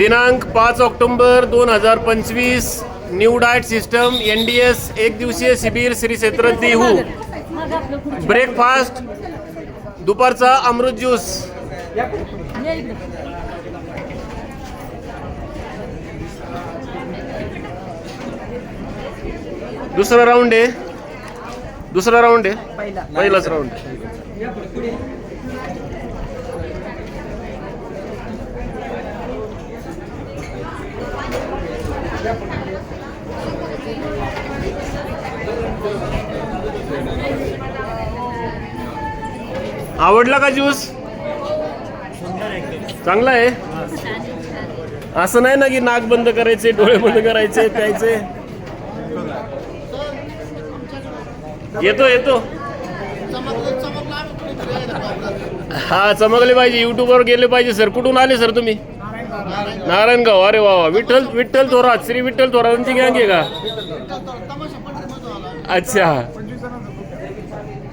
दिनांक पाच ऑक्टोबर दोन हजार पंचवीस new diet system N D S एक दिवसीय शिबिर श्री क्षेत्र देहू ब्रेकफास्ट दुपारचा अमृत ज्यूस. दुसरा राऊंड आहे. दुसरा राऊंड आहे. पहिलाच राऊंड. आवडला का ज्यूस? चांगला आहे. असं नाही ना की नाक बंद करायचे डोळे बंद करायचे प्यायचे. येतो येतो. हा चमकले पाहिजे. युट्यूबवर गेले पाहिजे सर. कुठून आले सर तुम्ही? नारायणगाव अरे वा वा. विठ्ठल विठ्ठल थोरात श्री विठ्ठल थोरातांची गँग आहे का? अच्छा.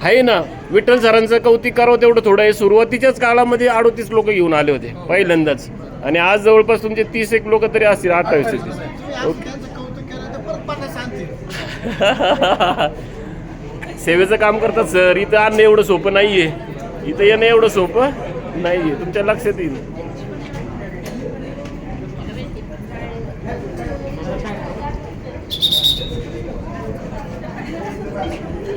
आहे ना. विठ्ठल सरांचं कौतिक करावं तेवढं थोडं आहे. सुरुवातीच्याच काळामध्ये अडोतीस लोक घेऊन आले होते पहिल्यांदाच. आणि आज जवळपास तुमचे तीस एक लोक तरी असतील अठ्ठावीस तीस. ओके. सेवेचं काम करतात सर. इथं आणणं एवढं सोपं नाहीये. इथं येणं एवढं सोपं नाहीये. तुमच्या लक्षात येईल.